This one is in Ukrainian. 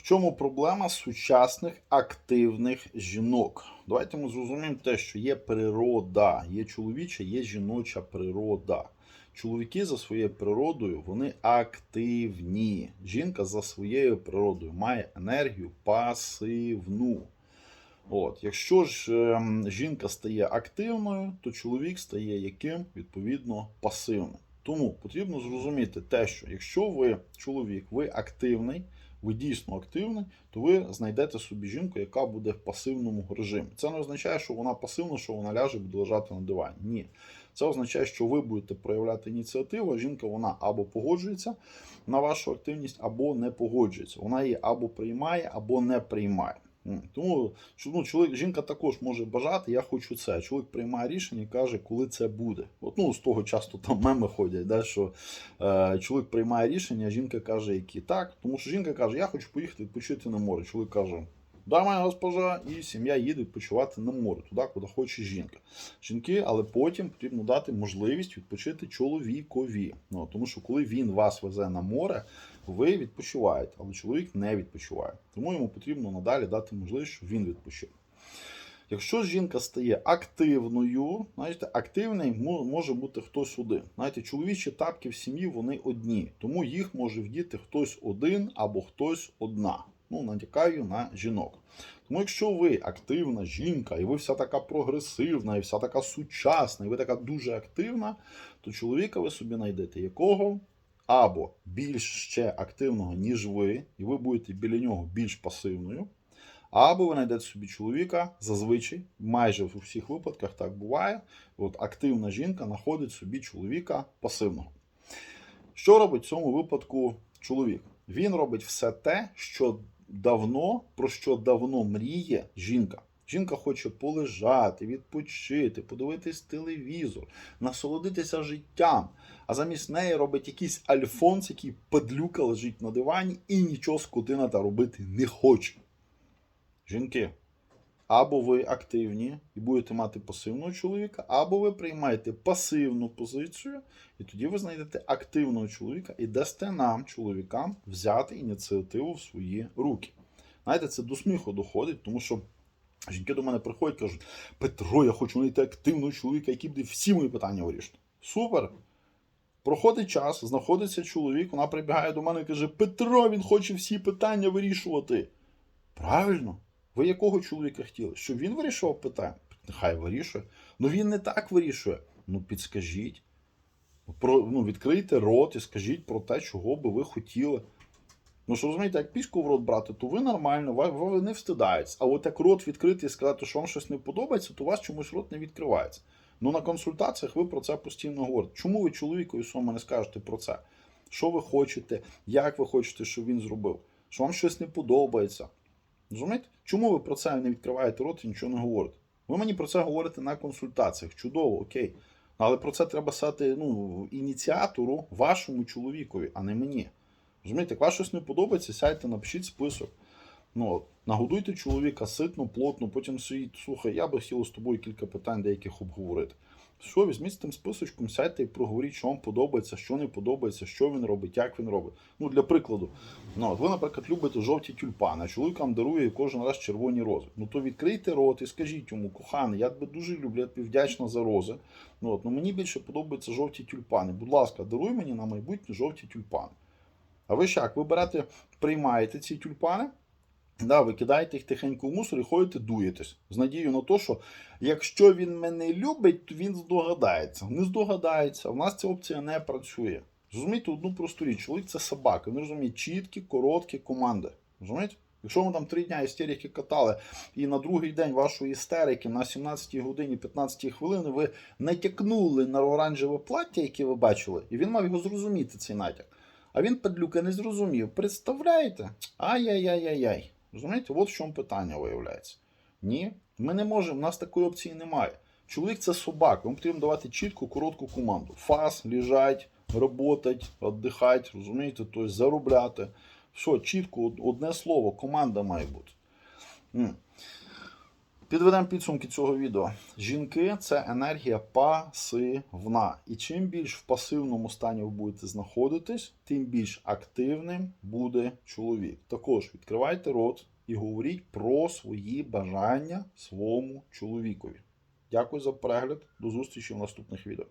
В чому проблема сучасних активних жінок? Давайте ми зрозуміємо те, що є природа, є чоловіча, є жіноча природа. Чоловіки за своєю природою вони активні. Жінка за своєю природою має енергію пасивну. От, якщо ж ем, жінка стає активною, то чоловік стає яким? Відповідно, пасивним. Тому потрібно зрозуміти те, що якщо ви чоловік, ви активний, ви дійсно активний, то ви знайдете собі жінку, яка буде в пасивному режимі. Це не означає, що вона пасивна, що вона ляже буде лежати на дивані. Ні. Це означає, що ви будете проявляти ініціативу, а жінка вона або погоджується на вашу активність, або не погоджується. Вона її або приймає, або не приймає. Тому ну, чоловік, жінка також може бажати, я хочу це. Чоловік приймає рішення і каже, коли це буде. От, ну, з того часто там меми ходять, да, що е, чоловік приймає рішення, а жінка каже, які так. Тому що жінка каже, я хочу поїхати відпочити на море. Чоловік каже, да, моя госпожа, і сім'я їде відпочивати на море, туди, куди хоче жінка. Жінки, але потім потрібно дати можливість відпочити чоловікові. Ну, тому що коли він вас везе на море, ви відпочиваєте, але чоловік не відпочиває. Тому йому потрібно надалі дати можливість, щоб він відпочив. Якщо жінка стає активною, знаєте, активний може бути хтось один. Знаєте, чоловічі тапки в сім'ї вони одні, тому їх може вдіти хтось один або хтось одна. Ну, натякаю на жінок. Тому якщо ви активна жінка, і ви вся така прогресивна, і вся така сучасна, і ви така дуже активна, то чоловіка ви собі знайдете якого або більш ще активного, ніж ви, і ви будете біля нього більш пасивною. Або ви знайдете собі чоловіка, зазвичай, майже в усіх випадках так буває. От активна жінка знаходить собі чоловіка пасивного. Що робить в цьому випадку чоловік? Він робить все те, що давно, про що давно мріє жінка. Жінка хоче полежати, відпочити, подивитись телевізор, насолодитися життям. А замість неї робить якийсь альфонс, який падлюка лежить на дивані і нічого скотина та робити не хоче. Жінки, або ви активні і будете мати пасивного чоловіка, або ви приймаєте пасивну позицію, і тоді ви знайдете активного чоловіка і дасте нам, чоловікам, взяти ініціативу в свої руки. Знаєте, це до сміху доходить, тому що жінки до мене приходять кажуть: Петро, я хочу знайти активного чоловіка, який буде всі мої питання вирішити. Супер! Проходить час, знаходиться чоловік, вона прибігає до мене і каже: Петро, він хоче всі питання вирішувати. Правильно. Ви якого чоловіка хотіли? Щоб він вирішував питання? Нехай вирішує. Ну він не так вирішує. Ну підскажіть. Про, ну, відкрийте рот і скажіть про те, чого би ви хотіли. Ну що розумієте, як піську в рот брати, то ви нормально, ви, ви не встидаєтесь. А от як рот відкрити і сказати, що вам щось не подобається, то у вас чомусь рот не відкривається. Ну на консультаціях ви про це постійно говорите. Чому ви чоловікові своєму не скажете про це? Що ви хочете, як ви хочете, щоб він зробив? Що вам щось не подобається? Розумієте? Чому ви про це не відкриваєте рот і нічого не говорите? Ви мені про це говорите на консультаціях. Чудово, окей. Але про це треба стати ну, ініціатору вашому чоловікові, а не мені. Розумієте, як вам щось не подобається, сядьте, напишіть список. Ну, нагодуйте чоловіка ситно, плотно, потім сидіть, слухай, я би хотів з тобою кілька питань деяких обговорити. Все, візьміть з тим списочком, сядьте і проговоріть, що вам подобається, що не подобається, що він робить, як він робить. Ну, для прикладу, ну, от ви, наприклад, любите жовті тюльпани, а чоловік вам дарує кожен раз червоні рози. Ну то відкрийте рот і скажіть йому, коханий, я тебе дуже люблю, я тобі вдячна за рози. Ну, от, ну мені більше подобаються жовті тюльпани. Будь ласка, даруй мені на майбутнє жовті тюльпани. А ви як? Ви берете, приймаєте ці тюльпани, да, ви їх тихенько в мусор і ходите, дуєтесь. З надією на те, що якщо він мене любить, то він здогадається. Не здогадається. У нас ця опція не працює. Зрозумійте одну просту річ. Чоловік це собака. Він розуміє чіткі, короткі команди. Розумієте? Якщо ми там три дня істерики катали, і на другий день вашої істерики на 17 годині 15 хвилини ви натякнули на оранжеве плаття, яке ви бачили, і він мав його зрозуміти, цей натяк. А він, падлюка, не зрозумів. Представляєте? Ай-яй-яй-яй-яй. Розумієте, от в чому питання виявляється. Ні, ми не можемо, у нас такої опції немає. Чоловік це собака, йому потрібно давати чітку, коротку команду. Фас, лежать, работать, віддихати, розумієте, тобто заробляти. Все, чітко, одне слово, команда має бути. Підведемо підсумки цього відео. Жінки це енергія пасивна. І чим більш в пасивному стані ви будете знаходитись, тим більш активним буде чоловік. Також відкривайте рот і говоріть про свої бажання своєму чоловікові. Дякую за перегляд. До зустрічі в наступних відео.